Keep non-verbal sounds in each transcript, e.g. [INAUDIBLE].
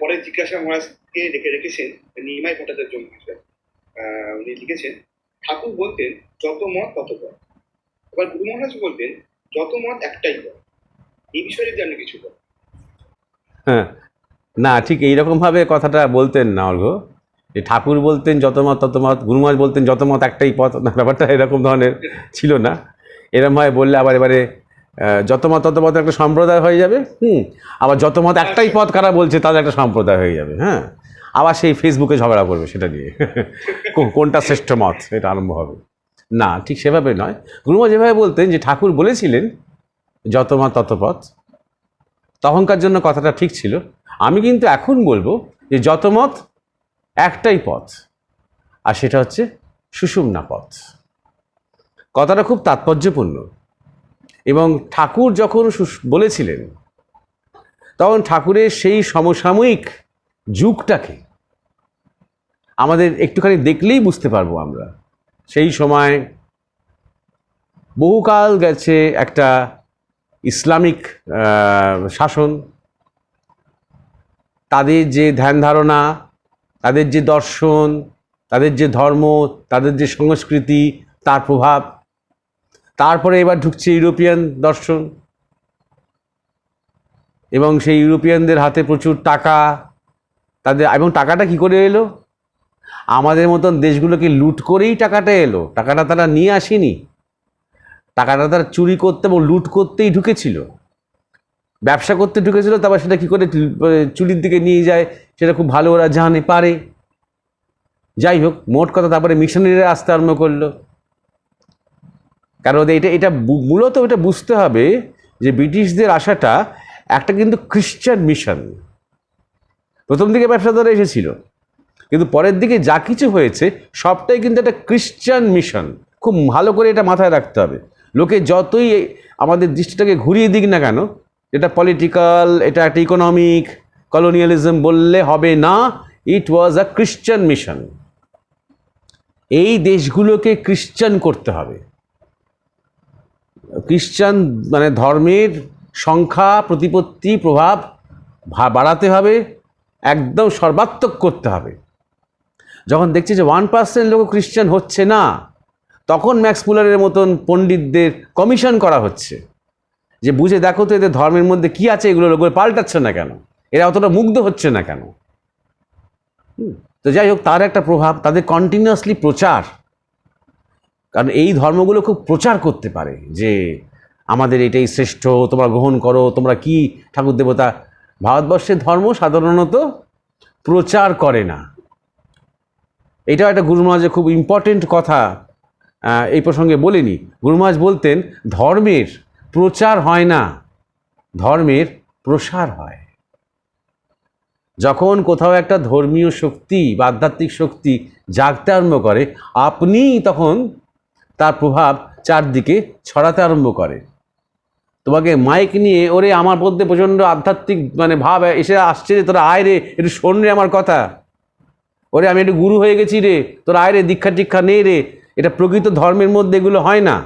পরে জিজ্ঞাসা মহারাজকে রেখে রেখেছেন নিমাই ভট্টাচার্য মহাশয়। উনি লিখেছেন, ঠাকুর বলতেন, যত মত তত পথ এবার গুরু মহারাজ বলতেন, যত মত একটাই পথ এই বিষয়ে যদি কিছু বলেন। হ্যাঁ। না, ঠিক এইরকমভাবে কথাটা বলতেন না, অর্ঘ। যে ঠাকুর বলতেন, যত মত তত মত গুরুমাজ বলতেন, যত মত একটাই পথ, না, ব্যাপারটা এরকম ধরনের ছিল না। এরমভাবে বললে আবার এবারে যত মত তত মত একটা সম্প্রদায় হয়ে যাবে, হুম? আবার যত মত একটাই পথ কারা বলছে, তাদের একটা সম্প্রদায় হয়ে যাবে হ্যাঁ? আবার সেই ফেসবুকে ঝগড়া করবে সেটা নিয়ে। [LAUGHS] কোনটা শ্রেষ্ঠ মত, এটা আরম্ভ হবে। না, ঠিক সেভাবে নয়। গুরুমা যেভাবে বলতেন যে ঠাকুর বলেছিলেন, যত মত তত পথ। তখনকার জন্য কথাটা ঠিক ছিল। আমি কিন্তু এখন বলব যে যত মত একটাই পথ, আর সেটা হচ্ছে সুষুম্না পথ। কথাটা খুব তাৎপর্যপূর্ণ। এবং ঠাকুর যখন বলেছিলেন, তখন ঠাকুরের সেই সমসাময়িক যুগটাকে আমাদের একটুখানি দেখলেই বুঝতে পারব আমরা। সেই সময় বহুকাল গেছে একটা ইসলামিক শাসন। তাদের যে ধ্যান ধারণা, তাদের যে দর্শন, তাদের যে ধর্ম, তাদের যে সংস্কৃতি, তার প্রভাব তারপরে এবার ঢুকছে ইউরোপিয়ান দর্শন। এবং সেই ইউরোপিয়ানদের হাতে প্রচুর টাকা। তাদের, এবং টাকাটা কি করে এলো? আমাদের মতন দেশগুলোকে লুট করেই টাকাটা এলো। টাকাটা তারা নিয়ে আসেনি। টাকাটা তারা চুরি করতে এবং লুট করতেই ঢুকেছিল। ব্যবসা করতে ঢুকেছিল, তারপর সেটা কি করে চুরির দিকে নিয়ে যায়, সেটা খুব ভালো ওরা জানে, পারে। যাই হোক, মোট কথা তারপরে মিশনারিরা আসতে আরম্ভ করল। কারণ এটা এটা মূলত এটা বুঝতে হবে যে ব্রিটিশদের আসাটা একটা কিন্তু খ্রিশ্চান মিশন প্রথম দিকে ব্যবসাদারা এসেছিল, কিন্তু পরের দিকে যা কিছু হয়েছে, সবটাই কিন্তু একটা খ্রিশ্চান মিশন খুব ভালো করে এটা মাথায় রাখতে হবে। লোকে যতই আমাদের দৃষ্টিটাকে ঘুরিয়ে দিক না কেন, এটা পলিটিক্যাল এটা একটা ইকোনমিক কলোনিয়ালিজম বললে হবে না ইট ওয়াজ আ খ্রিশ্চান মিশন এই দেশগুলোকে খ্রিশ্চান করতে হবে। খ্রিশ্চান মানে ধর্মের সংখ্যা, প্রতিপত্তি, প্রভাব বাড়াতে হবে, একদম সর্বাত্মক করতে হবে। যখন দেখছি যে ওয়ান পার্সেন্ট লোক খ্রিশ্চান হচ্ছে না, তখন ম্যাক্স মুলারের মতন পণ্ডিতদের কমিশন করা হচ্ছে। যে বুঝে দেখো তো এদের ধর্মের মধ্যে কি আছে, এগুলো লোকের পাল্টাচ্ছে না কেন? এরা অতটা মুগ্ধ হচ্ছে না কেন? তো যাই হোক, তার একটা প্রভাব, তাদের কন্টিনিউয়াসলি প্রচার কারণ এই ধর্মগুলো খুব প্রচার করতে পারে যে আমাদের এটাই শ্রেষ্ঠ, তোমরা গ্রহণ করো, তোমরা কি ঠাকুর দেবতা? ভারতবর্ষের ধর্ম সাধারণত প্রচার করে না। এটাও একটা গুরুমহাজের খুব ইম্পর্টেন্ট কথা এই প্রসঙ্গে বলিনি। গুরুমহাজ বলতেন, ধর্মের প্রচার হয় না, ধর্মের প্রসার হয়। যখন কোথাও একটা ধর্মীয় শক্তি বা আধ্যাত্মিক শক্তি জাগতে আরম্ভ করে, আপনি তখন তার প্রভাব চারদিকে ছড়াতে আরম্ভ করে। তোমাকে মাইক নিয়ে ওরে আমার মধ্যে প্রচণ্ড আধ্যাত্মিক মানে ভাব এসে আসছে রে তোরা আয় রে, একটু শোন রে আমার কথা। ওরে, আমি একটু গুরু হয়ে গেছি রে, তোরা আয় রে, দীক্ষা টিক্ষা নেই রে। এটা প্রকৃত ধর্মের মধ্যে এগুলো হয় না।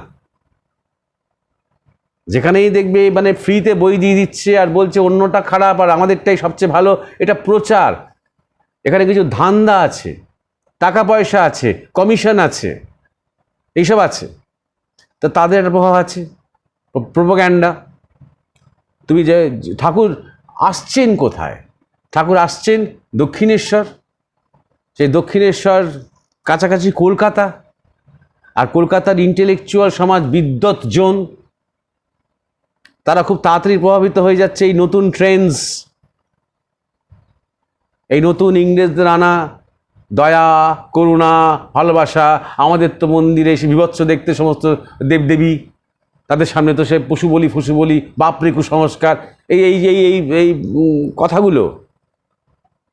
যেখানেই দেখবে মানে ফ্রিতে বই দিয়ে দিচ্ছে আর বলছে অন্যটা খারাপ আর আমাদেরটাই সবচেয়ে ভালো, এটা প্রচার। এখানে কিছু ধান্দা আছে, টাকা পয়সা আছে, কমিশন আছে। এইসব আছে। তো তাদের একটা প্রভাব আছে। প্রোপাগ্যান্ডা তুমি যে ঠাকুর আসছেন কোথায়? ঠাকুর আসছেন দক্ষিণেশ্বর। সেই দক্ষিণেশ্বর কাছাকাছি কলকাতা। আর কলকাতার ইন্টেলেকচুয়াল সমাজ বিদ্যৎ জোন। তারা খুব তাড়াতাড়ি প্রভাবিত হয়ে যাচ্ছে এই নতুন ট্রেন্ডস এই নতুন ইংরেজদের আনা দয়া, করুণা, ভালোবাসা, আমাদের তো মন্দিরে এসে বিভৎস দেখতে সমস্ত দেবদেবী। তাদের সামনে তো সে পশু বলি, ফুসু বলি বাপরে কুসংস্কার এই এই এই এই এই কথাগুলো,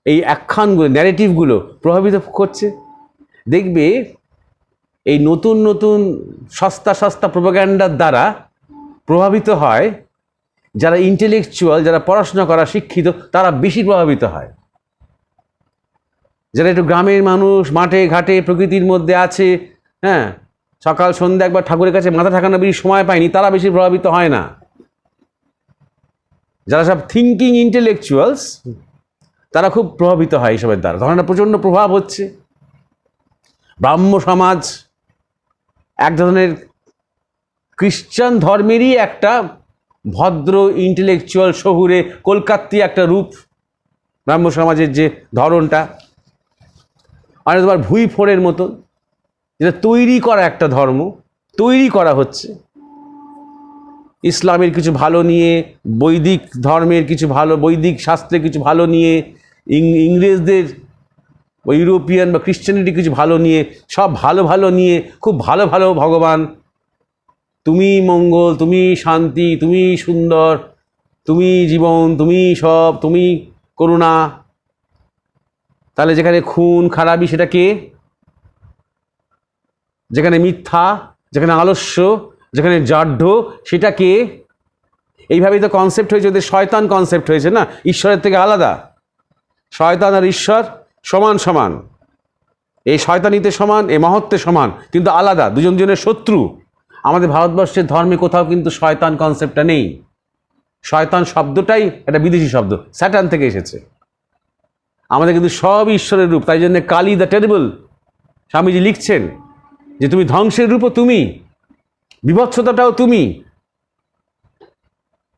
এই আখ্যানগুলো ন্যারেটিভগুলো প্রভাবিত করছে। দেখবে, এই নতুন নতুন সস্তা সস্তা প্রোপাগ্যান্ডার দ্বারা প্রভাবিত হয় যারা ইন্টেলেকচুয়াল যারা পড়াশোনা করা শিক্ষিত, তারা বেশি প্রভাবিত হয়। যারা একটু গ্রামের মানুষ, মাঠে, ঘাটে, প্রকৃতির মধ্যে আছে হ্যাঁ সকাল, সন্ধ্যা একবার ঠাকুরের কাছে মাথা ঠাকানো বেশি সময় পায়নি, তারা বেশি প্রভাবিত হয় না। যারা সব থিঙ্কিং ইন্টেলেকচুয়ালস তারা খুব প্রভাবিত হয় এইসবের দ্বারা। তখন একটা প্রচণ্ড প্রভাব হচ্ছে। ব্রাহ্ম সমাজ এক ধরনের খ্রিশ্চান ধর্মেরই একটা ভদ্র ইন্টেলেকচুয়াল শহুরে কলকাত্তি একটা রূপ। ব্রাহ্ম সমাজের যে ধরনটা। আর তোমার ভুই ফোড়ের মতো। যেটা তৈরি করা একটা ধর্ম, তৈরি করা হচ্ছে। ইসলামের কিছু ভালো নিয়ে, বৈদিক ধর্মের কিছু ভালো, বৈদিক শাস্ত্রে কিছু ভালো নিয়ে ইংরেজদের ইউরোপিয়ান বা খ্রিশ্চানিটি কিছু ভালো নিয়ে, সব ভালো ভালো নিয়ে, খুব ভালো ভালো ভগবান। তুমি মঙ্গল, তুমি শান্তি, তুমি সুন্দর, তুমি জীবন, তুমি সব, তুমি করুণা। তাহলে যেখানে খুন, খারাপি, সেটা কে? যেখানে মিথ্যা, যেখানে আলস্য, যেখানে জাড্য সেটা কে? এইভাবেই তো কনসেপ্ট হয়েছে, ওদের শয়তান কনসেপ্ট হয়েছে না? ঈশ্বরের থেকে আলাদা। শয়তান আর ঈশ্বর সমান সমান। এই শয়তানিতে সমান এ মহত্বে সমান, কিন্তু আলাদা, দুজন জনের শত্রু। আমাদের ভারতবর্ষের ধর্মে কোথাও কিন্তু শয়তান কনসেপ্টটা নেই। শয়তান শব্দটাই একটা বিদেশি শব্দ স্যাটান থেকে এসেছে। আমাদের কিন্তু সব ঈশ্বরের রূপ, তাই জন্য কালী দ্য টেরিবল স্বামীজি লিখছেন যে তুমি ধ্বংসের রূপও তুমি বিভৎসতাটাও তুমি।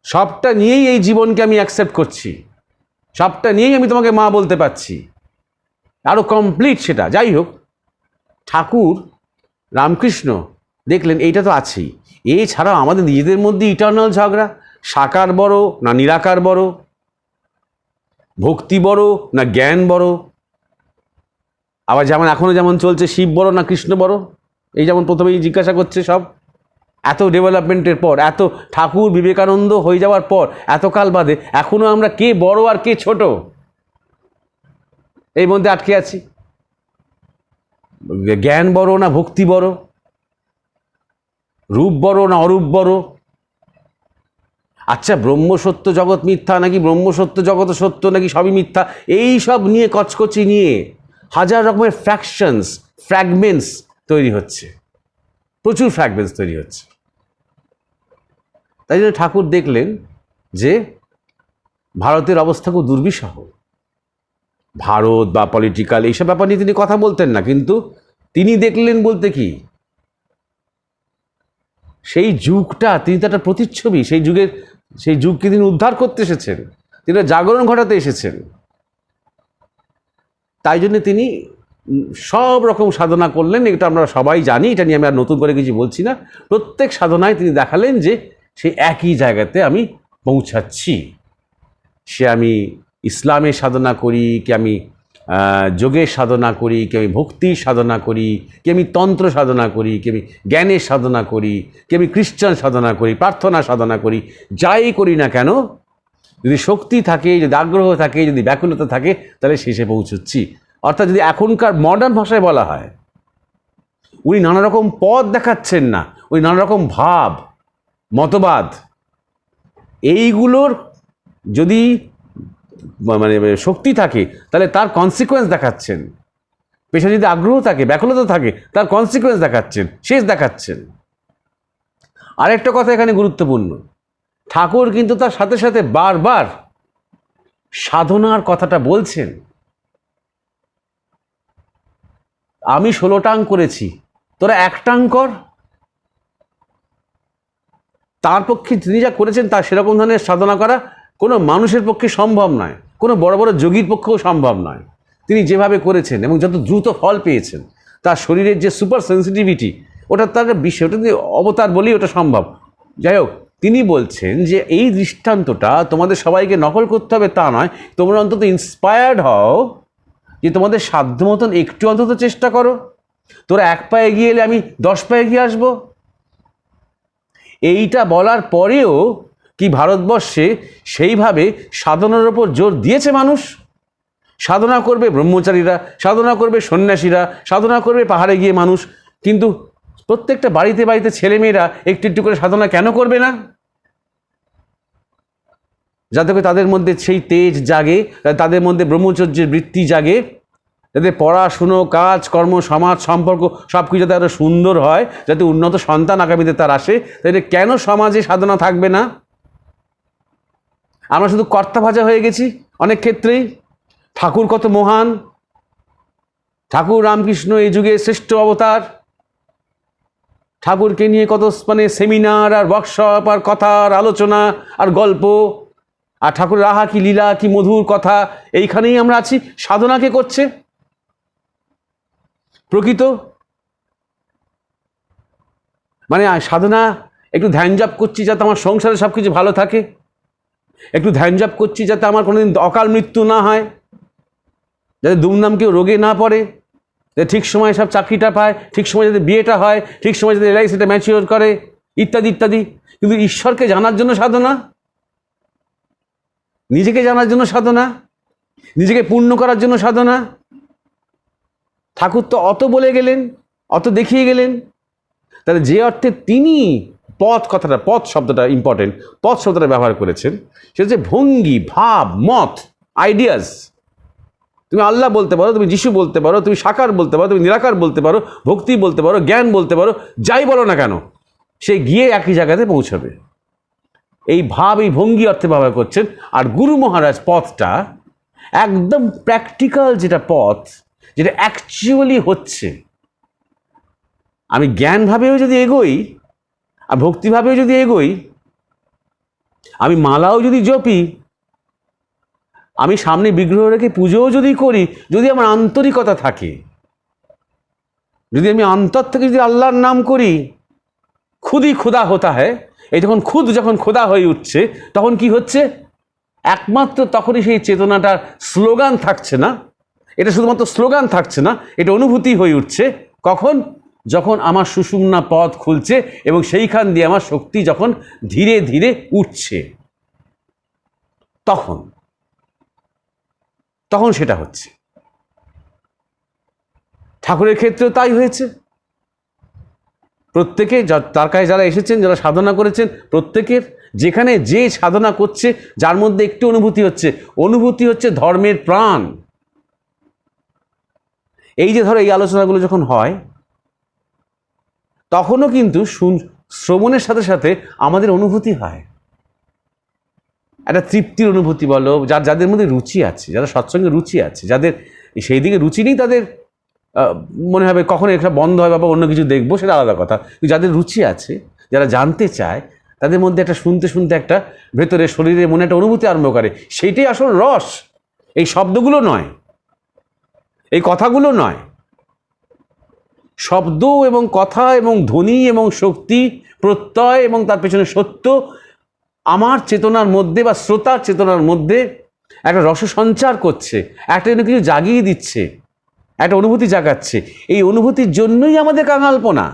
সবটা নিয়েই এই জীবনকে আমি অ্যাকসেপ্ট করছি, সবটা নিয়েই আমি তোমাকে মা বলতে পারছি। আরও কমপ্লিট সেটা। যাই হোক, ঠাকুর রামকৃষ্ণ দেখলেন, এইটা তো আছেই। এছাড়াও আমাদের নিজেদের মধ্যে ইটার্নাল ঝগড়া, সাকার বড় না নিরাকার বড় ভক্তি বড় না জ্ঞান বড়? আবার যেমন এখনও যেমন চলছে শিব বড় না কৃষ্ণ বড়? এই যেমন প্রথমেই জিজ্ঞাসা করছে সব। এত ডেভেলপমেন্টের পর, এত ঠাকুর বিবেকানন্দ হয়ে যাওয়ার পর, এতকাল বাদে এখনও আমরা কে বড় আর কে ছোট? এই মধ্যে আটকে আছি। জ্ঞান বড় না ভক্তি বড়? রূপ বড় না অরূপ বড়? আচ্ছা ব্রহ্ম সত্য জগৎ মিথ্যা নাকি ব্রহ্ম সত্য জগৎ সত্য নাকি সবই মিথ্যা? এই সব নিয়ে, কচকচি নিয়ে হাজার রকমের ফ্র্যাকশনস ফ্র্যাগমেন্টস তৈরি হচ্ছে। প্রচুর ফ্র্যাগমেন্টস তৈরি হচ্ছে। তাই জন্য ঠাকুর দেখলেন যে ভারতের অবস্থা খুব দুর্বিষহ। ভারত বা পলিটিক্যাল এইসব ব্যাপার নিয়ে তিনি কথা বলতেন না, কিন্তু তিনি দেখলেন বলতে কি? সেই যুগটা, তিনি তো একটা প্রতিচ্ছবি, সেই যুগের সেই যুগকে তিনি উদ্ধার করতে এসেছেন? তিনি জাগরণ ঘটাতে এসেছেন। তাই জন্য তিনি সব রকম সাধনা করলেন, এটা আমরা সবাই জানি, এটা নিয়ে আমি আর নতুন করে কিছু বলছি না। প্রত্যেক সাধনায় তিনি দেখালেন যে সে একই জায়গাতে আমি পৌঁছাচ্ছি। সে আমি ইসলামের সাধনা করি, কি আমি যোগের সাধনা করি, কি আমি ভক্তির সাধনা করি, কি আমি তন্ত্র সাধনা করি, কি আমি জ্ঞানের সাধনা করি, কি আমি খ্রিস্টান সাধনা করি, প্রার্থনা সাধনা করি, যাই করি না কেন, যদি শক্তি থাকে, যদি আগ্রহ থাকে, যদি ব্যাকুলতা থাকে, তাহলে শেষে পৌঁছচ্ছি। অর্থাৎ যদি এখনকার মডার্ন ভাষায় বলা হয়, উনি নানা রকম পথ দেখাচ্ছেন না, উনি নানা রকম ভাব, মতবাদ, এইগুলোর যদি মানে শক্তি থাকে, তাহলে তার কনসিকোয়েন্স দেখাচ্ছেন। পেশা যদি আগ্রহ থাকে, ব্যাকুলতা থাকে, তার কনসিকোয়েন্স দেখাচ্ছেন, শেষ দেখাচ্ছেন। আরেকটা কথা এখানে গুরুত্বপূর্ণ। ঠাকুর কিন্তু তার সাথে সাথে বারবার সাধনার কথাটা বলছেন। আমি ষোলোটাং করেছি, তোরা একটাং কর। তার পক্ষে তিনি যা করেছেন তার সেরকম ধরনের সাধনা করা কোনো মানুষের পক্ষে সম্ভব নয়, কোনো বড় বড় যোগীর পক্ষেও সম্ভব নয়। তিনি যেভাবে করেছেন এবং যত দ্রুত ফল পেয়েছেন, তার শরীরের যে সুপার সেন্সিটিভিটি, ওটা তার বিষয় ওটা অবতার বলেই ওটা সম্ভব। যাই হোক, তিনি বলছেন যে এই দৃষ্টান্তটা তোমাদের সবাইকে নকল করতে হবে তা নয়, তোমরা অন্তত ইন্সপায়ার্ড হও যে তোমাদের সাধ্য মতন একটু অন্তত চেষ্টা করো। তোরা এক পায়ে এগিয়ে এলে আমি দশ পায়ে এগিয়ে আসব। এইটা বলার পরেও কি ভারতবর্ষে সেইভাবে সাধনার ওপর জোর দিয়েছে মানুষ? সাধনা করবে ব্রহ্মচারীরা, সাধনা করবে সন্ন্যাসীরা, সাধনা করবে পাহাড়ে গিয়ে মানুষ, কিন্তু প্রত্যেকটা বাড়িতে বাড়িতে ছেলেমেয়েরা একটু একটু করে সাধনা কেন করবে না? যাতে করে তাদের মধ্যে সেই তেজ জাগে, তাদের মধ্যে ব্রহ্মচর্যের বৃত্তি জাগে, যাতে পড়াশুনো, কাজ, কর্ম, সমাজ, সম্পর্ক সব কিছু যাতে আরও সুন্দর হয়, যাতে উন্নত সন্তান আগামীতে তার আসে, তাহলে কেন সমাজে সাধনা থাকবে না? আমরা শুধু কর্তা ভাজা হয়ে গেছি অনেক ক্ষেত্রেই। ঠাকুর কত মহান। ঠাকুর রামকৃষ্ণ এই যুগে শ্রেষ্ঠ অবতার। ঠাকুরকে নিয়ে কত মানে সেমিনার আর ওয়ার্কশপ আর কথা আর আলোচনা আর গল্প। আর ঠাকুরের আহা কি লীলা কি মধুর কথা, এইখানেই আমরা আছি। সাধনাকে করছে? প্রকৃত। মানে সাধনা, একটু ধ্যান জাপ করছি যাতে আমার সংসারে সব কিছু ভালো থাকে। একটু ধ্যান জাপ করছি যাতে আমার কোনোদিন অকাল মৃত্যু না হয়, যাতে দুমদাম কেউ রোগে না পড়ে যাতে ঠিক সময়ে সব চাকরিটা পায়, ঠিক সময় যাতে বিয়েটা হয়, ঠিক সময় যাতে এলআইসিটা ম্যাচিওর করে, ইত্যাদি ইত্যাদি। কিন্তু ঈশ্বরকে জানার জন্য সাধনা, নিজেকে জানার জন্য সাধনা, নিজেকে পূর্ণ করার জন্য সাধনা। ঠাকুর তো অত বলে গেলেন, অত দেখিয়ে গেলেন। তাহলে যে অর্থে তিনি পথ কথাটা, পথ শব্দটা ইম্পর্টেন্ট পথ শব্দটা ব্যবহার করেছেন। সেটা হচ্ছে ভঙ্গি, ভাব, মত আইডিয়াস তুমি আল্লাহ বলতে পারো, তুমি যিশু বলতে পারো, তুমি সাকার বলতে পারো, তুমি নিরাকার বলতে পারো, ভক্তি বলতে পারো, জ্ঞান বলতে পারো, যাই বলো না কেন, সে গিয়ে একই জায়গাতে পৌঁছাবে। এই ভাব, এই ভঙ্গি অর্থে ব্যবহার করছেন। আর গুরু মহারাজ পথটা একদম প্র্যাকটিক্যাল যেটা পথ, যেটা অ্যাকচুয়ালি হচ্ছে। আমি জ্ঞানভাবেও যদি এগোই আর ভক্তিভাবেও যদি এগোই, আমি মালাও যদি জপি, আমি সামনে বিগ্রহ রেখে পুজোও যদি করি, যদি আমার আন্তরিকতা থাকে, যদি আমি অন্তর থেকে যদি আল্লাহর নাম করি, খুদই খুদা হতা হয় এই যখন খুদ যখন খোদা হয়ে উঠছে, তখন কি হচ্ছে? একমাত্র তখনই সেই চেতনাটার স্লোগান থাকছে না। এটা শুধুমাত্র স্লোগান থাকছে না, এটা অনুভূতি হয়ে উঠছে। কখন? যখন আমার সুষুম্না পথ খুলছে এবং সেইখান দিয়ে আমার শক্তি যখন ধীরে ধীরে উঠছে, তখন তখন সেটা হচ্ছে। ঠাকুরের ক্ষেত্রেও তাই হয়েছে। প্রত্যেকে তার কাছে যারা এসেছেন, যারা সাধনা করেছেন, প্রত্যেকের যেখানে যে সাধনা করছে, যার মধ্যে একটু অনুভূতি হচ্ছে অনুভূতি হচ্ছে ধর্মের প্রাণ। এই যে ধরো এই আলোচনাগুলো যখন হয় তখনও কিন্তু শুন- শ্রবণের সাথে সাথে আমাদের অনুভূতি হয়। একটা তৃপ্তির অনুভূতি বলো, যার যাদের মধ্যে রুচি আছে, যারা সৎসঙ্গে রুচি আছে, যাদের সেই দিকে রুচি নেই, তাদের মনে হবে কখনো এটা বন্ধ হয় বা অন্য কিছু দেখব, সেটা আলাদা কথা। যাদের রুচি আছে, যারা জানতে চায়, তাদের মধ্যে একটা শুনতে শুনতে একটা ভেতরে শরীরে মনে একটা অনুভূতি আরম্ভ করে। সেইটাই আসল রস। এই শব্দগুলো নয়। এই কথাগুলো নয়। শব্দ এবং কথা এবং ধ্বনি এবং শক্তি, প্রত্যয় এবং তার পেছনে সত্য, আমার চেতনার মধ্যে বা শ্রোতার চেতনার মধ্যে একটা রস সঞ্চার করছে, একটা যেন কিছু জাগিয়ে দিচ্ছে, একটা অনুভূতি জাগাচ্ছে। এই অনুভূতির জন্যই আমাদের কাঙালপনা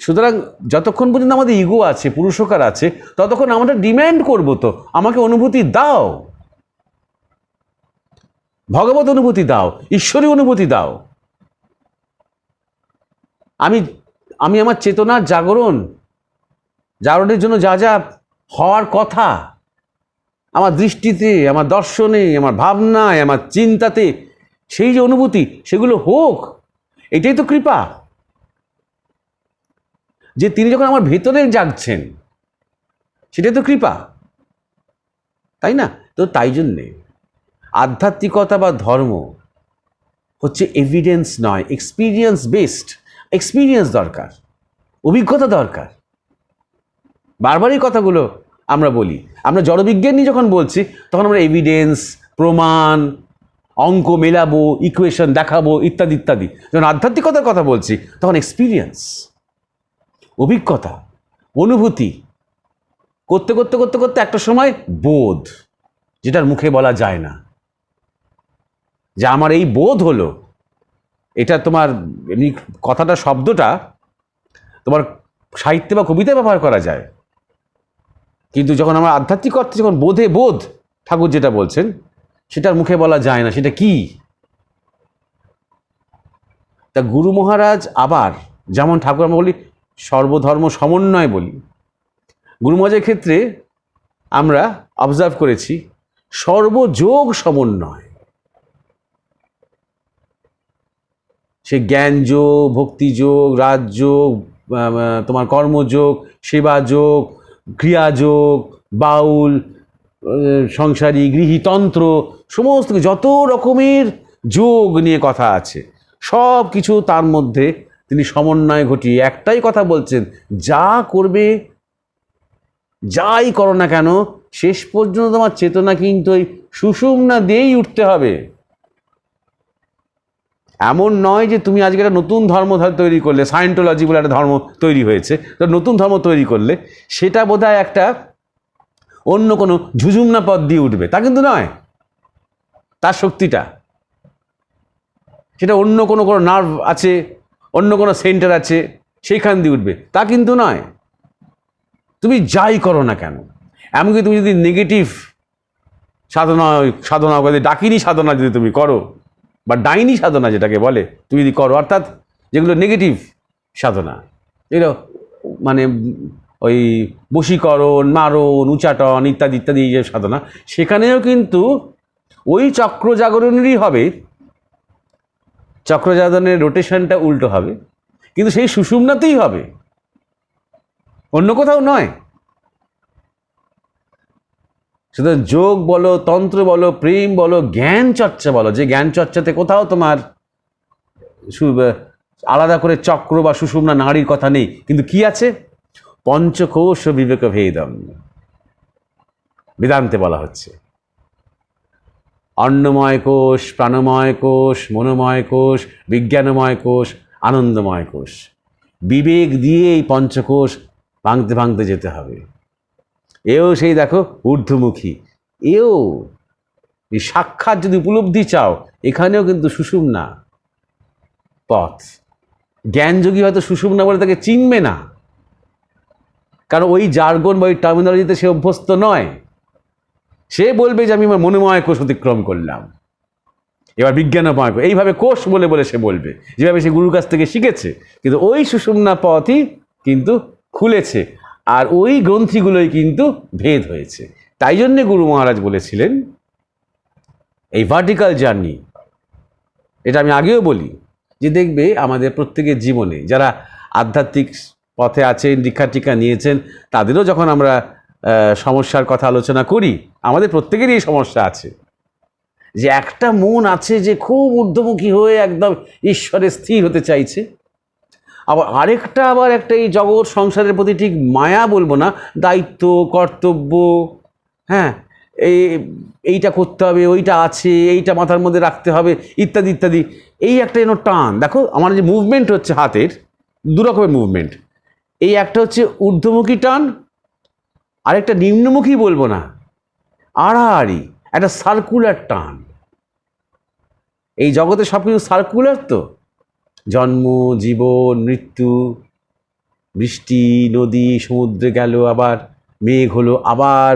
সুতরাং যতক্ষণ পর্যন্ত আমাদের ইগো আছে, পুরুষকার আছে, ততক্ষণ আমরা ডিম্যান্ড করব তো, আমাকে অনুভূতি দাও। ভগবত অনুভূতি দাও, ঈশ্বরী অনুভূতি দাও। আমি আমি আমার চেতনার জাগরণ, জাগরণের জন্য যা যা হওয়ার কথা, আমার দৃষ্টিতে, আমার দর্শনে, আমার ভাবনায়, আমার চিন্তাতে, সেই যে অনুভূতি, সেগুলো হোক, এটাই তো কৃপা। যে তিনি যখন আমার ভেতরে জাগছেন, সেটাই তো কৃপা। তাই না? তো তাই জন্যে আধ্যাত্মিকতা বা ধর্ম হচ্ছে এভিডেন্স নয় এক্সপিরিয়েন্স বেসড এক্সপিরিয়েন্স দরকার, অভিজ্ঞতা দরকার। বারবারই কথাগুলো আমরা বলি। আমরা জড়বিজ্ঞান নিয়ে যখন বলছি, তখন আমরা এভিডেন্স প্রমাণ, অঙ্ক মেলাবো ইকুয়েশন দেখাবো, ইত্যাদি ইত্যাদি। যখন আধ্যাত্মিকতার কথা বলছি, তখন এক্সপিরিয়েন্স অভিজ্ঞতা, অনুভূতি, করতে করতে করতে করতে একটা সময় বোধ, যেটার মুখে বলা যায় না। যে আমার এই বোধ হলো, এটা তোমার এমনি কথাটা, শব্দটা তোমার সাহিত্যে বা কবিতায় ব্যবহার করা যায়। কিন্তু যখন আমার আধ্যাত্মিক অর্থে যখন বোধে বোধ, ঠাকুর যেটা বলছেন, সেটার মুখে বলা যায় না, সেটা কি? তা গুরু মহারাজ আবার যেমন ঠাকুর আমরা বলি সর্বধর্ম সমন্বয় বলি, গুরু মহারাজের ক্ষেত্রে আমরা অবজার্ভ করেছি সর্বযোগ সমন্বয়। সে জ্ঞান জ্ঞানযোগ ভক্তিযোগ রাজযোগ আম, তোমার কর্মযোগ সেবা সেবাযোগ ক্রিয়াযোগ বাউল সংসারী গৃহীতন্ত্র সমস্ত যত রকমের যোগ নিয়ে কথা আছে সব কিছু তার মধ্যে তিনি সমন্বয় ঘটিয়ে একটাই কথা বলছেন যা করবে যাই করো না কেন শেষ পর্যন্ত তোমার চেতনা কিন্তু ওই সুষুম্না দিয়েই উঠতে হবে। এমন নয় যে তুমি আজকে একটা নতুন ধর্ম ধর- তৈরি করলে সায়েন্টোলজি বলে একটা ধর্ম তৈরি হয়েছে। তো নতুন ধর্ম তৈরি করলে সেটা বোধহয় একটা অন্য কোনো ঝুঝুমনা পথ দিয়ে উঠবে। তা কিন্তু নয়। তার শক্তিটা। সেটা অন্য কোনো কোনো নার্ভ আছে, অন্য কোনো সেন্টার আছে, সেইখান দিয়ে উঠবে। তা কিন্তু নয়। তুমি যাই করো না কেন? এমনকি তুমি যদি নেগেটিভ সাধনা সাধনা ডাকিনি সাধনা যদি তুমি করো বা ডাইনি সাধনা যেটাকে বলে, তুমি যদি করো, অর্থাৎ যেগুলো নেগেটিভ সাধনা। এগুলো মানে ওই বশীকরণ মারণ উচাটন ইত্যাদি ইত্যাদি যে সাধনা, সেখানেও কিন্তু ওই চক্র জাগরণেরই হবে, চক্র জাগরণের রোটেশনটা উল্টো হবে, কিন্তু সেই সুষুম্নাতেই হবে। অন্য কোথাও নয়। সুতরাং যোগ বলো, তন্ত্র বলো, প্রেম বলো, জ্ঞান চর্চা বলো। যে জ্ঞান চর্চাতে কোথাও তোমার আলাদা করে চক্র বা সুষুম্না নাড়ির কথা নেই। কিন্তু কি আছে? পঞ্চকোষ বিবেক ভেদম। বেদান্তে বলা হচ্ছে। অন্নময় কোষ, প্রাণময় কোষ, মনোময় কোষ, বিজ্ঞানময় কোষ, আনন্দময় কোষ। বিবেক দিয়ে এই পঞ্চকোষ ভাঙতে ভাঙতে যেতে হবে। এও সেই দেখো ঊর্ধ্বমুখী। এও, এই সাক্ষাৎ যদি উপলব্ধি চাও, এখানেও কিন্তু সুষুম না। পথ। জ্ঞানযোগী হয়তো সুষুম না বলে তাকে চিনবে না। কারণ ওই জার্গন বা ওই টার্মিনোলজিতে সে অভ্যস্ত নয়। সে বলবে যে, আমি আমার মনোময় কোষ অতিক্রম করলাম। এবার বিজ্ঞানময় কোষ এইভাবে কোষ বলে বলে সে বলবে। যেভাবে সে গুরুর কাছ থেকে শিখেছে, কিন্তু ওই সুষুম্না পথই কিন্তু খুলেছে। আর ওই গ্রন্থিগুলোই কিন্তু ভেদ হয়েছে। তাই জন্যে গুরু মহারাজ বলেছিলেন, এই ভার্টিক্যাল জার্নি এটা আমি আগেও বলি, যে দেখবে আমাদের প্রত্যেকের জীবনে যারা আধ্যাত্মিক পথে আছেন, দীক্ষা টিকা নিয়েছেন, তাদেরও যখন আমরা সমস্যার কথা আলোচনা করি, আমাদের প্রত্যেকেরই এই সমস্যা আছে। যে একটা মন আছে যে খুব ঊর্ধ্বমুখী হয়ে একদম ঈশ্বরে স্থির হতে চাইছে আবার আরেকটা আবার একটা এই জগৎ সংসারের প্রতি ঠিক মায়া বলব না, দায়িত্ব, কর্তব্য হ্যাঁ এই, এইটা করতে হবে, ওইটা আছে, এইটা মাথার মধ্যে রাখতে হবে, ইত্যাদি ইত্যাদি। এই একটা যেন টান, দেখো আমার যে মুভমেন্ট হচ্ছে হাতের, দু রকমের মুভমেন্ট এই একটা হচ্ছে ঊর্ধ্বমুখী টান, আরেকটা নিম্নমুখী বলব না, আড়াআড়ি, একটা সার্কুলার টান। এই জগতে সব কিছু সার্কুলার তো? জন্ম, জীবন, মৃত্যু, বৃষ্টি, নদী, সমুদ্রে গেল আবার, মেঘ হলো আবার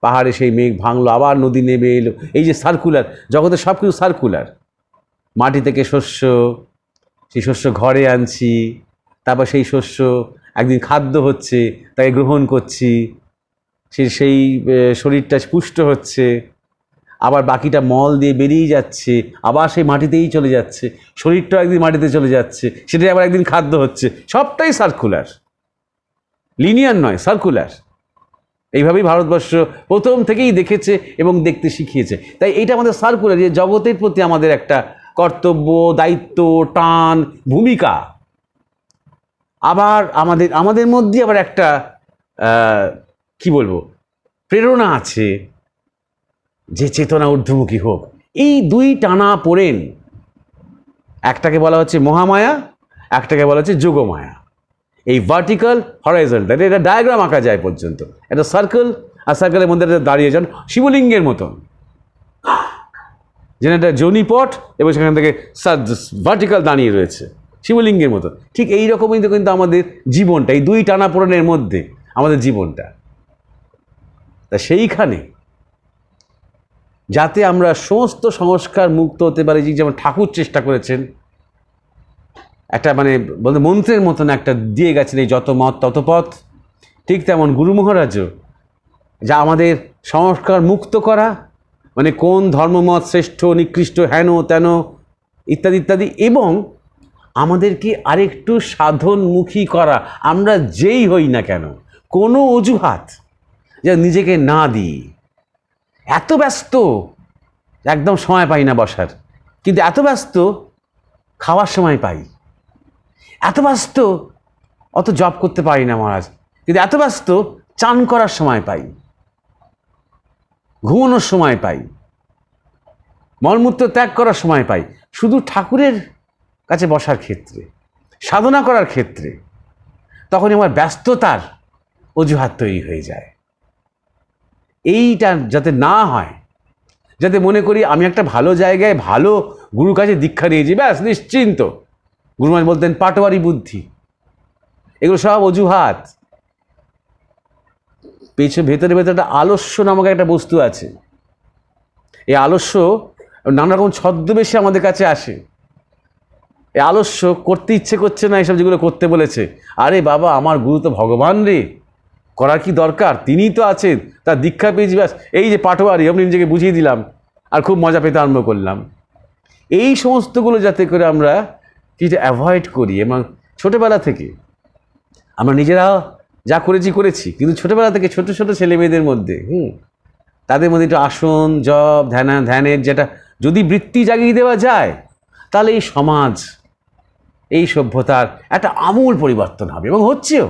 পাহাড়ে সেই মেঘ ভাঙলো, আবার নদী নেমে এলো। এই যে সার্কুলার জগতে সব কিছু সার্কুলার মাটি থেকে শস্য, সেই শস্য ঘরে আনছি, তারপর সেই শস্য একদিন খাদ্য হচ্ছে, তাকে গ্রহণ করছি, সে সেই শরীরটা পুষ্ট হচ্ছে আবার বাকিটা মল দিয়ে বেরিয়ে যাচ্ছে, আবার সেই মাটিতেই চলে যাচ্ছে, শরীরটাও একদিন মাটিতে চলে যাচ্ছে, সেটাই আবার একদিন খাদ্য হচ্ছে, সবটাই সার্কুলার লিনিয়ার নয় সার্কুলার এইভাবেই ভারতবর্ষ প্রথম থেকেই দেখেছে এবং দেখতে শিখিয়েছে। তাই এটা আমাদের সার্কুলার যে জগতের প্রতি আমাদের একটা কর্তব্য, দায়িত্ব, টান, ভূমিকা। আবার আমাদের আমাদের মধ্যে আবার একটা কি বলব, প্রেরণা আছে। যে চেতনা ঊর্ধ্বমুখী হোক। এই দুই টানা পড়েন, একটাকে বলা হচ্ছে মহামায়া, একটাকে বলা হচ্ছে যোগমায়া। এই ভার্টিক্যাল হরাইজনটা এটা ডায়াগ্রাম আঁকা যায় পর্যন্ত। একটা সার্কেল আর সার্কেলের মধ্যে দাঁড়িয়ে যান শিবলিঙ্গের মতন। যেন একটা জনিপট এবং সেখান থেকে ভার্টিক্যাল দাঁড়িয়ে রয়েছে, শিবলিঙ্গের মতো ঠিক এই রকমই তো কিন্তু আমাদের জীবনটা, এই দুই টানা টানাপোড়েনের মধ্যে আমাদের জীবনটা। তা সেইখানে যাতে আমরা সমস্ত সংস্কার মুক্ত হতে পারি। যেমন ঠাকুর চেষ্টা করেছেন, একটা মানে বলতে মন্ত্রের মতন একটা দিয়ে গেছেন এই যত মত, তত পথ। ঠিক তেমন গুরু মহারাজও, যা আমাদের সংস্কার মুক্ত করা মানে কোন ধর্মমত শ্রেষ্ঠ, নিকৃষ্ট, হেন, তেন, ইত্যাদি ইত্যাদি, এবং আমাদেরকে আরেকটু সাধনমুখী করা। আমরা যেই হই না কেন, কোনো অজুহাত যা নিজেকে না দিই। এত ব্যস্ত, একদম সময় পাই না বসার। কিন্তু এত ব্যস্ত, খাওয়ার সময় পাই। এত ব্যস্ত, অত জব করতে পারি না মহারাজ। কিন্তু এত ব্যস্ত, চান করার সময় পাই। ঘুমানোর সময় পাই। মলমূত্র ত্যাগ করার সময় পাই। শুধু ঠাকুরের কাছে বসার ক্ষেত্রে, সাধনা করার ক্ষেত্রে, তখনই আমার ব্যস্ততার অজুহাত তৈরি হয়ে যায়। এইটা যাতে না হয়, যাতে মনে করি আমি একটা ভালো জায়গায় ভালো গুরুর কাছে দীক্ষা নিয়েছি, ব্যাস, নিশ্চিন্ত। গুরুমাজ বলতেন, পাটোয়ারি বুদ্ধি, এগুলো সব অজুহাত। পেছনে, ভেতরে ভেতরে একটা আলস্য নামক একটা বস্তু আছে। এই আলস্য নানা রকম ছদ্মবেশে আমাদের কাছে আসে। এই আলস্য করতে ইচ্ছে করছে না এসব যেগুলো করতে বলেছে। আরে বাবা, আমার গুরু তো ভগবান রে। করার কি দরকার? তিনিই তো আছেন। তার দীক্ষা পেয়েছি, ব্যাস। এই যে পাটোয়ারি, আমি নিজেকে বুঝিয়ে দিলাম আর খুব মজা পেতে আরম্ভ করলাম। এই সমস্তগুলো যাতে করে আমরা কিছু অ্যাভয়েড করি এবং ছোটোবেলা থেকে, আমরা নিজেরা যা করেছি করেছি। কিন্তু ছোটোবেলা থেকে ছোট ছোট ছেলে মেয়েদের মধ্যে, হুম, তাদের মধ্যে একটু আসন, জব, ধ্যান, ধ্যানের যেটা যদি বৃত্তি জাগিয়ে দেওয়া যায়, তাহলে এই সমাজ, এই সভ্যতার একটা আমূল পরিবর্তন হবে এবং হচ্ছেও।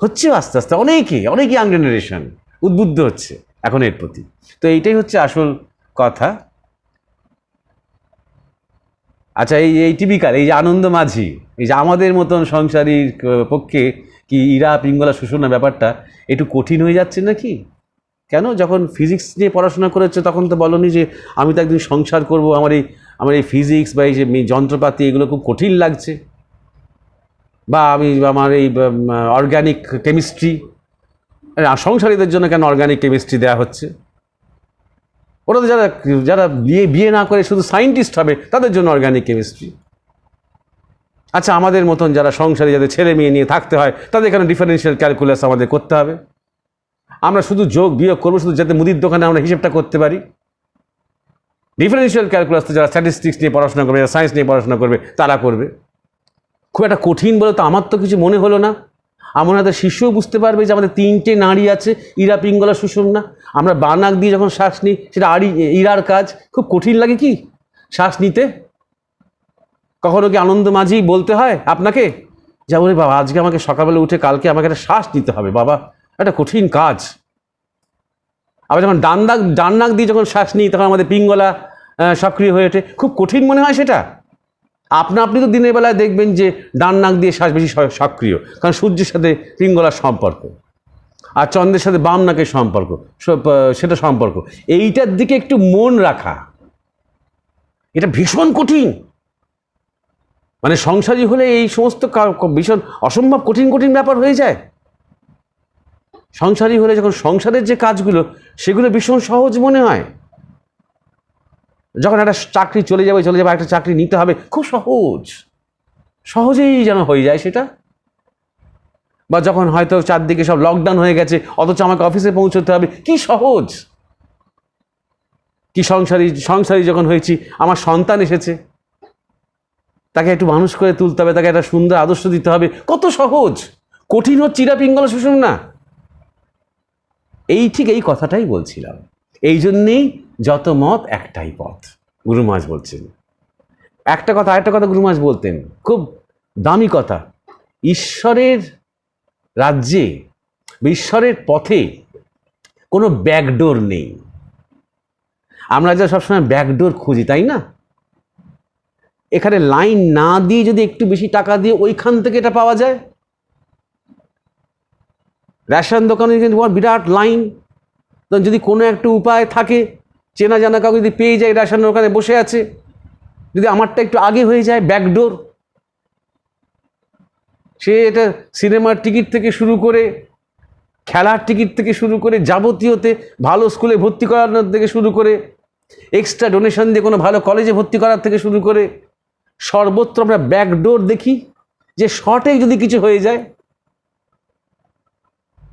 হচ্ছেও আস্তে আস্তে অনেকে অনেকে ইয়াং জেনারেশন উদ্বুদ্ধ হচ্ছে এখন এর প্রতি। তো এইটাই হচ্ছে আসল কথা। আচ্ছা এই এই টিপিক্যাল এই যে আনন্দ মাঝি, এই যে আমাদের মতন সংসারীর পক্ষে কি ইরা, পিঙ্গলা শোষণের ব্যাপারটা একটু কঠিন হয়ে যাচ্ছে নাকি? কেন? যখন ফিজিক্স নিয়ে পড়াশোনা করেছে, তখন তো বলনি যে আমি তো একদিন সংসার করব, আমার এই আমার এই ফিজিক্স বা এই যে যন্ত্রপাতি, এগুলো খুব কঠিন লাগছে। বা আমি আমার এই অর্গানিক কেমিস্ট্রি সংসারীদের জন্য কেন অর্গানিক কেমিস্ট্রি দেওয়া হচ্ছে? ওরা তো যারা যারা বিয়ে বিয়ে না করে শুধু সায়েন্টিস্ট হবে, তাদের জন্য অর্গানিক কেমিস্ট্রি আচ্ছা আমাদের মতন যারা সংসারে, যাদের ছেলে মেয়ে নিয়ে থাকতে হয়, তাদের এখানে ডিফারেন্সিয়াল ক্যালকুলাস আমাদের করতে হবে? আমরা শুধু যোগ, বিয়োগ করব, শুধু যাতে মুদির দোকানে আমরা হিসেবটা করতে পারি? ডিফারেন্সিয়াল ক্যালকুলাস তো যারা স্ট্যাটিস্টিক্স নিয়ে পড়াশোনা করবে, যারা সায়েন্স নিয়ে পড়াশোনা করবে, তারা করবে। খুব একটা কঠিন বলে তো আমার তো কিছু মনে হলো না। হাতে শিষ্যও বুঝতে পারবে যে আমাদের তিনটে নাড়ি আছে, ইরা, পিঙ্গলা, সুষুম্না। আমরা বানাক দিয়ে যখন শ্বাস নিই, সেটা আড়ি, ইরার কাজ। খুব কঠিন লাগে কি? শ্বাস নিতে? কখনো কি আনন্দ মাঝি বলতে হয় আপনাকে? যা বলে, বাবা, আজকে আমাকে সকালবেলা উঠে কালকে আমাকে একটা শ্বাস নিতে হবে, বাবা। একটা কঠিন কাজ। আবার যখন ডান দাগ, ডান নাক দিয়ে যখন শ্বাস নিই, তখন আমাদের পিঙ্গলা সক্রিয় হয়ে ওঠে। খুব কঠিন মনে হয় সেটা। আপনা আপনি তো দিনের বেলায় দেখবেন যে ডান নাক দিয়ে শ্বাস বেশি সক্রিয়, কারণ সূর্যের সাথে পিঙ্গলার সম্পর্ক আর চন্দ্রের সাথে বাম নাকের সম্পর্ক সেটা সম্পর্ক। এইটার দিকে একটু মন রাখা। এটা ভীষণ কঠিন। মানে সংসারী হলে এই সমস্ত ভীষণ অসম্ভব কঠিন কঠিন ব্যাপার হয়ে যায়। সংসারী হলে যখন সংসারের যে কাজগুলো, সেগুলো ভীষণ সহজ মনে হয়। যখন একটা চাকরি চলে যাবে চলে যাবে একটা চাকরি নিতে হবে, খুব সহজ। সহজেই যেন হয়ে যায় সেটা। বা যখন হয়তো চারদিকে সব লকডাউন হয়ে গেছে, অথচ আমাকে অফিসে পৌঁছতে হবে, কি সহজ! কি সংসারী সংসারী যখন হয়েছি, আমার সন্তান এসেছে। তাকে একটু মানুষ করে তুলতে হবে, তাকে একটা সুন্দর আদর্শ দিতে হবে। কত সহজ! কঠিন হচ্ছে চিরা পিঙ্গল শোষণ না। এই ঠিক এই কথাটাই বলছিলাম। এই জন্যেই যত মত একটাই পথ। গুরু গুরুমাজ বলছেন। একটা কথা, আরেকটা কথা গুরুমাজ বলতেন। খুব দামি কথা। ঈশ্বরের রাজ্যে বা ঈশ্বরের পথে কোনো ব্যাকডোর নেই। আমরা যা সবসময় ব্যাকডোর খুঁজি, তাই না? এখানে লাইন না দিয়ে যদি একটু বেশি টাকা দিয়ে ওইখান থেকে এটা পাওয়া যায়? রেশন দোকানে কিন্তু বিরাট লাইন। তো যদি কোনো একটা উপায় থাকে, চেনা জানা কাউকে যদি পেয়ে যায় রেশন ওখানে বসে আছে, যদি আমারটা একটু আগে হয়ে যায় ব্যাকডোর সে এটা সিনেমার টিকিট থেকে শুরু করে, খেলার টিকিট থেকে শুরু করে, যাবতীয়তে ভালো স্কুলে ভর্তি করানোর থেকে শুরু করে এক্সট্রা ডোনেশন দিয়ে কোনো ভালো কলেজে ভর্তি করার থেকে শুরু করে, সর্বত্র আমরা ব্যাকডোর দেখি, যে শর্টে যদি কিছু হয়ে যায়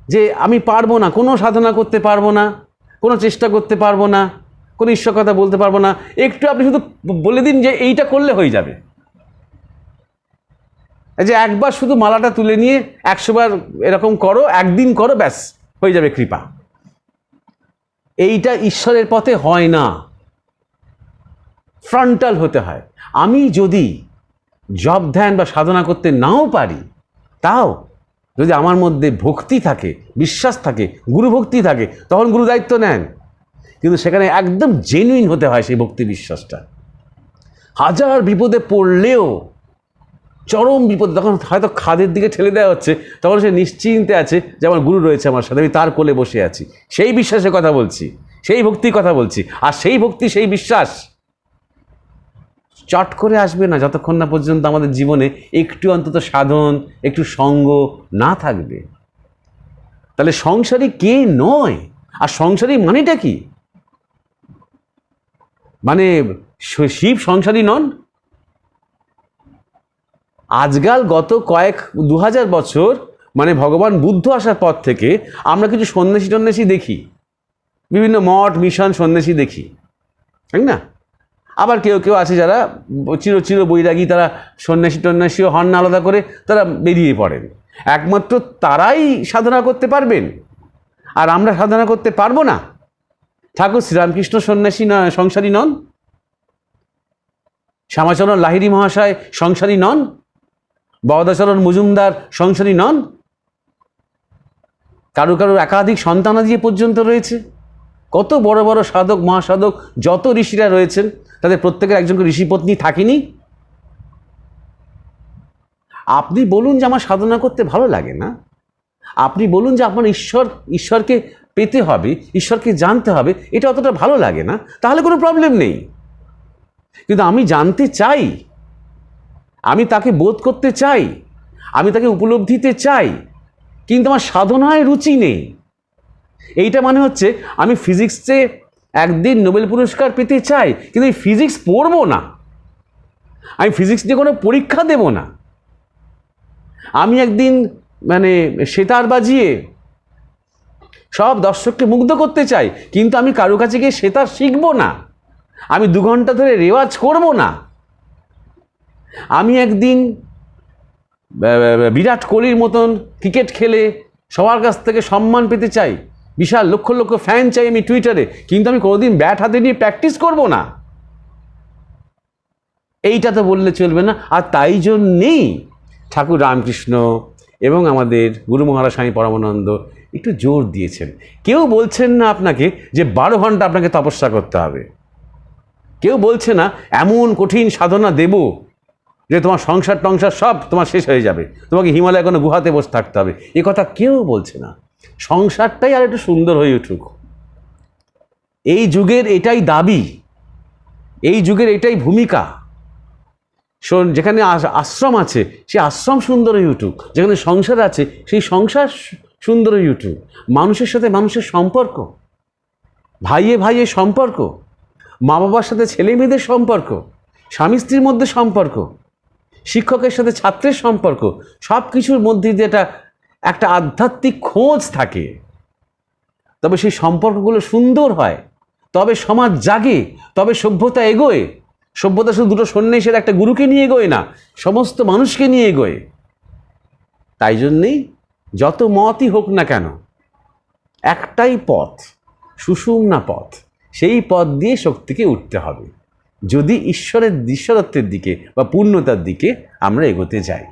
যে আমি পারব না, কোনো সাধনা করতে পারব না, কোনো চেষ্টা করতে পারব না, কোনো ঈশ্বর কথা বলতে পারব না। একটু আপনি শুধু বলে দিন যে এইটা করলে হয়ে যাবে। এই যে একবার শুধু মালাটা তুলে নিয়ে একশোবার এরকম করো, একদিন করো, ব্যাস, হয়ে যাবে কৃপা। এইটা ঈশ্বরের পথে হয় না। ফ্রন্টাল হতে হয়। আমি যদি জব ধ্যান বা সাধনা করতে নাও পারি, তাও যদি আমার মধ্যে ভক্তি থাকে, বিশ্বাস থাকে গুরু ভক্তি থাকে, তখন গুরু দায়িত্ব নেন। কিন্তু সেখানে একদম জেনুইন হতে হয় সেই ভক্তি বিশ্বাসটা। হাজার বিপদে পড়লেও, চরম বিপদে, তখন হয়তো খাদের দিকে ঠেলে দেওয়া হচ্ছে, তখন সে নিশ্চিন্তে আছে যে আমার গুরু রয়েছে আমার সাথে, আমি তার কোলে বসে আছি। সেই বিশ্বাসের কথা বলছি, সেই ভক্তির কথা বলছি, আর সেই ভক্তি, সেই বিশ্বাস চট করে আসবে না যতক্ষণ না পর্যন্ত আমাদের জীবনে একটু অন্তত সাধন, একটু সঙ্গ না থাকবে। তাহলে সংসারী কে নয়? আর সংসারী মানেটা কি? মানে শিব সংসারী নন? আজকাল গত কয়েক দু হাজার বছর মানে ভগবান বুদ্ধ আসার পর থেকে আমরা কিছু সন্ন্যাসী টন্যাসী দেখি। বিভিন্ন মঠ, মিশন সন্ন্যাসী দেখি। তাই না? আবার কেউ কেউ আছে যারা চির চির বৈরাগী, তারা সন্ন্যাসী, টন্যাসীও হন না আলাদা করে তারা বেরিয়ে পড়েন। একমাত্র তারাই সাধনা করতে পারবেন। আর আমরা সাধনা করতে পারব না। ঠাকুর, শ্রীরামকৃষ্ণ সন্ন্যাসী না, সংসারী নন? শ্যামাচরণ লাহিড়ী মহাশয় সংসারী নন? বদাচরণ মজুমদার সংসারী নন? কারও কারও একাধিক সন্তানাদি পর্যন্ত রয়েছে। কত বড় বড় সাধক, মহাসাধক, যত ঋষিরা রয়েছেন, তাদের প্রত্যেকের একজন ঋষিপত্নী থাকেনি? আপনি বলুন যে আমার সাধনা করতে ভালো লাগে না। আপনি বলুন যে আপনার ঈশ্বর, ঈশ্বরকে পেতে হবে, ঈশ্বরকে জানতে হবে, এটা অতটা ভালো লাগে না, তাহলে কোনো প্রবলেম নেই। কিন্তু আমি জানতে চাই, আমি তাকে বোধ করতে চাই, আমি তাকে উপলব্ধিতে চাই, কিন্তু আমার সাধনায় রুচি নেই। এইটা মানে হচ্ছে আমি ফিজিক্সে একদিন নোবেল পুরস্কার পেতে চাই, কিন্তু এই ফিজিক্স পড়ব না। আমি ফিজিক্স নিয়ে কোনো পরীক্ষা দেব না। আমি একদিন মানে সেতার বাজিয়ে সব দর্শককে মুগ্ধ করতে চাই, কিন্তু আমি কারও কাছে গিয়ে সেতার শিখব না। আমি দু ঘণ্টা ধরে রেওয়াজ করব না। আমি একদিন বিরাট কোহলির মতন ক্রিকেট খেলে সবার কাছ থেকে সম্মান পেতে চাই বিশাল লক্ষ লক্ষ ফ্যান চাই আমি টুইটারে কিন্তু আমি কোনোদিন ব্যাট হাতে নিয়ে প্র্যাকটিস করব না। এইটা তো বললে চলবে না। আর তাই জন্যেই ঠাকুর রামকৃষ্ণ এবং আমাদের গুরু মহারাজ স্বামী পরমানন্দ একটু জোর দিয়েছেন। কেউ বলছেন না আপনাকে যে বারো ঘণ্টা আপনাকে তপস্যা করতে হবে। কেউ বলছে না, এমন কঠিন সাধনা দেব যে তোমার সংসার টংসার সব তোমার শেষ হয়ে যাবে। তোমাকে হিমালয় কোনো গুহাতে বসে থাকতে হবে। এ কথা কেউ বলছে না। সংসারটাই আর একটু সুন্দর হয়ে উঠুক। এই যুগের এটাই দাবি, এই যুগের এটাই ভূমিকা। যেখানে আশ্রম আছে, সেই আশ্রম সুন্দর হয়ে উঠুক। যেখানে সংসার আছে, সেই সংসার সুন্দর হয়ে উঠুক। মানুষের সাথে মানুষের সম্পর্ক, ভাইয়ে ভাইয়ে সম্পর্ক মা বাবার সাথে ছেলে মেয়েদের সম্পর্ক, স্বামী স্ত্রীর মধ্যে সম্পর্ক, শিক্ষকের সাথে ছাত্রের সম্পর্ক সব কিছুর মধ্যে দিয়ে একটা একটা আধ্যাত্মিক খোঁজ থাকে। তবে সেই সম্পর্কগুলো সুন্দর হয়। তবে সমাজ জাগে, তবে সভ্যতা এগোয়। সভ্যতা শুধু দুটো সন্ন্যাসের একটা গুরুকে নিয়ে এগোয় না, সমস্ত মানুষকে নিয়ে এগোয়। তাই জন্যেই যত মতই হোক না কেন, একটাই পথ সুষুম্না পথ, সেই পথ দিয়ে শক্তিকে উঠতে হবে। যদি ঈশ্বরের ঈশ্বরত্বের দিকে বা পূর্ণতার দিকে আমরা এগোতে যাই।